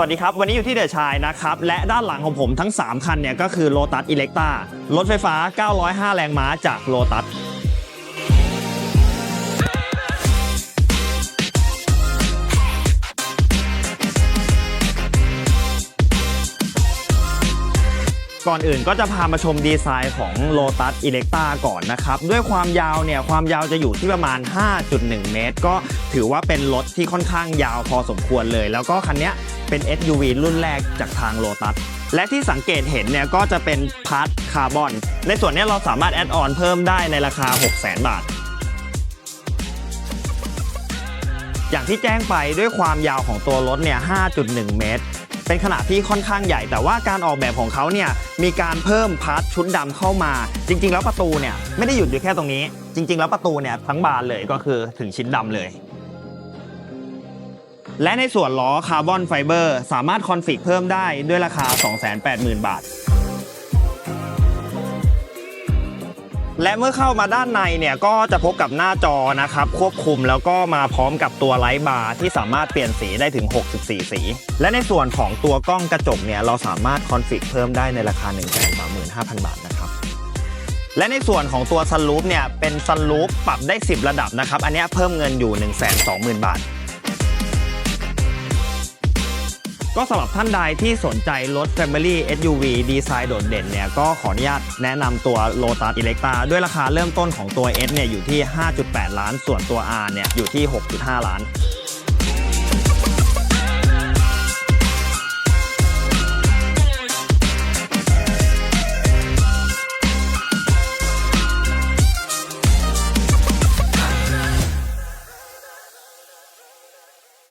สวัสดีครับ วันนี้อยู่ที่เดชายนะครับ และด้านหลังของผมทั้ง 3 คันเนี่ยก็คือ Lotus Electra รถไฟฟ้า 905 แรงม้าจาก Lotus ก่อนอื่นก็จะพามาชมดีไซน์ของ Lotus Electra ก่อนนะครับ ด้วยความยาวเนี่ย ความยาวจะอยู่ที่ประมาณ 5.1 เมตร ก็ถือว่าเป็นรถที่ค่อนข้างยาวพอสมควรเลย แล้วก็คันเนี้ย เป็น SUV รุ่นแรกจากทาง Lotus และที่สังเกตเห็นเนี่ยก็จะเป็นพาร์ทคาร์บอน ในส่วนนี้เราสามารถแอดออนเพิ่มได้ในราคา 600,000 บาท อย่างที่แจ้งไปด้วยความยาวของตัวรถเนี่ย 5.1 เมตร เป็นขนาดที่ค่อนข้างใหญ่ แต่ว่าการออกแบบของเขาเนี่ยมีการเพิ่มพาร์ทชุดดำเข้ามา จริง ๆ แล้วประตูเนี่ยไม่ได้หยุดอยู่แค่ตรงนี้ จริง ๆ แล้วประตูเนี่ยทั้งบานเลยก็คือถึงชิ้นดำเลย และในส่วนล้อคาร์บอนไฟเบอร์สามารถคอนฟิกเพิ่มได้ด้วยราคา 280,000 บาท และเมื่อเข้ามาด้านในเนี่ยก็จะพบกับหน้าจอนะครับ ควบคุมแล้วก็มาพร้อมกับตัวไลท์บาร์ที่สามารถเปลี่ยนสีได้ถึง 64 สี และในส่วนของตัวกล้องกระจกเนี่ยเราสามารถคอนฟิกเพิ่มได้ในราคา 135,000 บาทนะครับและในส่วนของตัวซันรูฟเนี่ยเป็นซันรูฟปรับได้ 10 ระดับนะครับ อันนี้เพิ่มเงินอยู่ 120,000 บาท ก็สำหรับท่านใดที่สนใจรถ Family SUV ดีไซน์โดดเด่นเนี่ยก็ขออนุญาตแนะนำตัว Lotus Electra ด้วยราคาเริ่มต้นของตัว S เนี่ยอยู่ที่ 5.8 ล้าน ส่วนตัว R เนี่ยอยู่ที่ 6.5 ล้าน